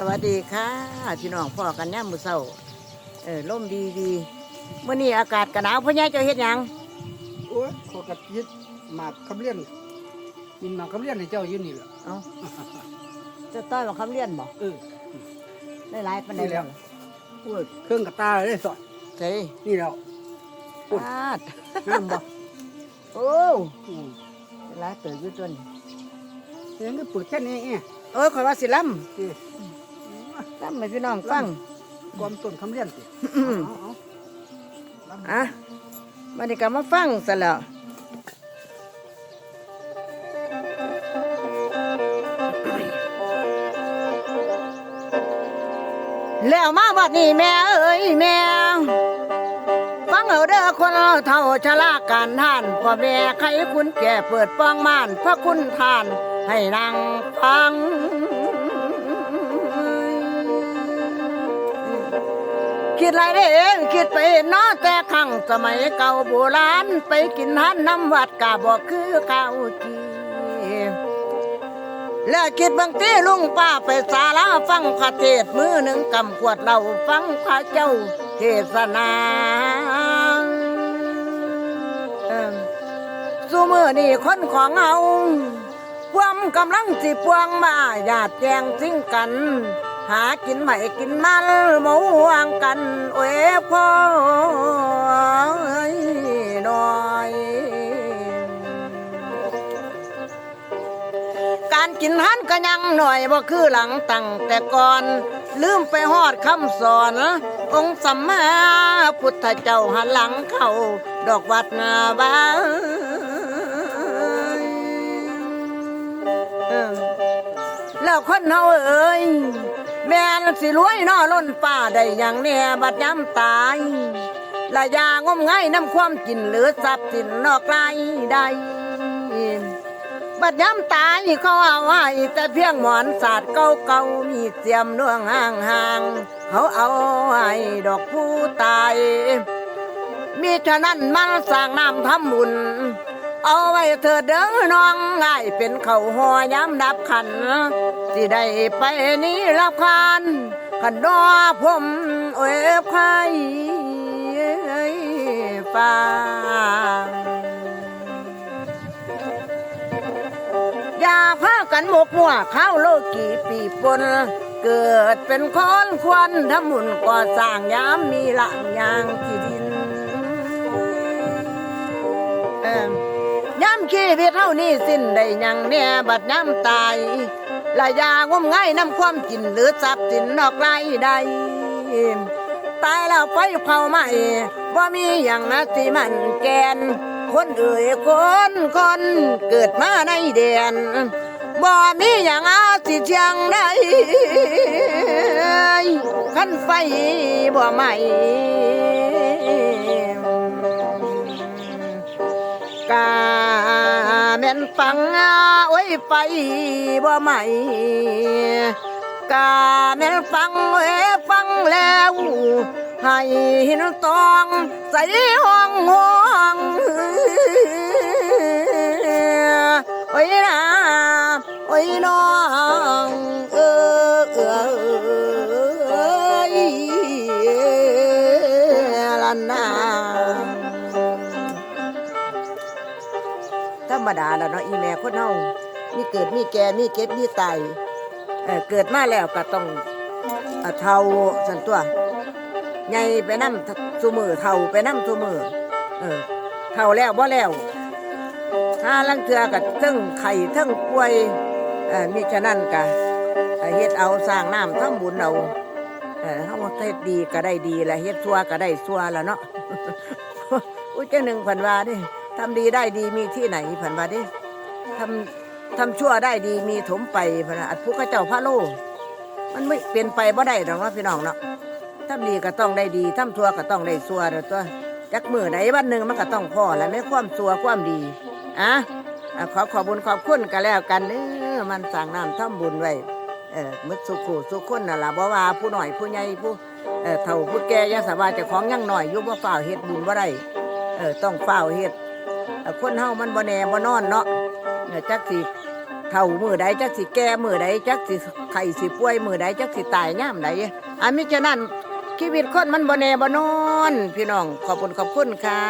สวัสดีค่ะพี่น้องพ่อกันย่ามมือเศร้าเออลมดีดีเมื่อนี้อากาศกะหนาวพ่อใหญ่เจ้าเฮ็ดหยังโอ้ยขอกระยิดหมากคำเลี้ยนกินหมากคำเลี้ยนให้เจ้าอยู่นี่แหละเอาจะต้อยบังคำเลี้ยนบ่เออได้หลายปานใดนี่แล้แล้ววพูดเครื่องกระตาได้สอดเฮ้นี่แล้วปาดงามบ่โอ้อืมได้หลายเติบอยู่ตัวนี้ยังก็เปิดแค่นี้เองเอ้ยข่อยว่าสิล่นี่ำ ล่ำให้พี่น้องฟัง ความต้นคำเลี้ยนสิอืม เอาเอาเอาอะมาดีก็มาฟังซะแล้ว แล้วมาบัดนี้แม่เอ้ยแม่ ฟังเอาเด้อคนเท่าชราการท่านพ่อแม่ใครคุณแก่เปิดป้องม่านพระคุณทานให้นางฟัง คิดอะไรได้เองคิดไปเนาะแต่ครั้งสมัยเก่าโบราณไปกินหันน้ำวัดกาบอกคือข้าวจีแล้วคิดบางทีลุงป้าไปศาลาฟังพระเทศมือหนึ่งกำขวดเหล้าฟังพระเจ้าเทศนาสู้มือนี่คนของเอาความกำลังสิพวงมาญาติแจงสิ่งกัน หากินใหม่กินมันหมูวางกันโอ้ยพ่อหน่อยการกินหันก็ยังหน่อยบ่คือหลังตั้งแต่ก่อน ลืมไปหอดคำสอน องค์สัมมาพุทธเจ้าหันหลังเข้า ดอกวัดนาบ้านแล้วคนเฮาเอ้ย แม่นสิรวยนอล้นป้าได้อย่างแน่บัดย้ำตายละยางมง่ายน้ำความกินหลือทรัพย์สินนอกไรได้บัดย้ำตายเขาเอาไว้แต่เพียงหมอนศาสตร์เก่าเก่ามีเสียมเนื่องห่างห่างๆเขาเอาไว้ดอกผู้ตายมีฉะนั้นมันสร้างน้ำทำบุญเอาไว้เธอเด้อน้องง่ายเป็นเขาหอย้ำดับขัน สิได้ไปนี้รับคานขันดอผมเอ้ยใครฟังอย่าพากันหมกมั่วข้าวโลกี่ปีปนเกิดเป็นคนควันทำมุนก่อสร้างยามมีหลังยางที่ดินย้ำชีวิเท่านี้สิ้นได้ยังเนี่ยบัดย้ำตาย ละยางมง่ายน้ำความกินหรือทรัพย์สินนอกไรใดตายแล้วไฟเผาไหม้ว่ามีอย่างนะที่มันแกน คนเอ่ยคนคนเกิดมาในเดียนบ่มีอย่างอาสิเชียงได้ขันไฟบ่ไหม้ ม่นฟังโอ้ยไปบ่ไหมกาแม่นฟังโอ้ฟังแล้วให้หินตองใส่ห้องห้องโอ้ยนะโอ้ยน้องเออเออเอยลันนา รรมดาแล้วเนาะอีแม่คนเฮามีเกิดมีแก่มีเก็บมีตายเออเกิดมาแล้วก็ต้องเอ่อเท่าสันตัวใหญ่ไปนำซุมือเท่าไปนำซุมือเออเท่าแล้วบ่แล้วถ้าลังเทือก็ทั้งไข่ทั้งป่วยเออมิฉะนั้นก็เอ่อเฮ็ดเอาสร้างน้ำทำบุญเอาเออเฮาเฮ็ดดีก็ได้ดีละเฮ็ดชั่วก็ได้ชั่วละเนาะอุ้ยเจ้าหนึ่งผันว่าดิ ทำดีได้ดีมีที่ไหนผันว่าดิทำทำชั่วได้ดีมีถมไปผันว่าอัดผู้ข้าเจ้าพระโลมันไม่เป็นไปบ่ได้หรอกเนาพี่น้องเนาะทำดีก็ต้องได้ดีทำชั่วก็ต้องได้ชั่วเด้อตัวจักมือไหนวันหนึ่งมันก็ต้องพอแล้วไม่ความชั่วความดีอะขอขอบุญขอบคุณกันแล้วกันเออมันสั่งน้ำทำบุญไว้เออมุดสุขูสุขคนน่ะล่ะบ่ว่าผู้หน่อยผู้ใหญ่ผู้เออเฒ่าผู้แก่ยังสามารถจะของยังหน่อยยู่บ่ฝ่าวเฮ็ดบุญบ่ได้เออต้องเฝ้าเฮ็ด คนเฮามันบ่แน่บ่นอนเนาะเออจักสิเท่ามือใดจักสิแก่มือใดจักสิไข้สิป่วยมือใดจักสิตายย่ามใดอันมิฉะนั้นชีวิตคนมันบ่แน่บ่นอน พี่น้องขอบคุณขอบคุณค่ะ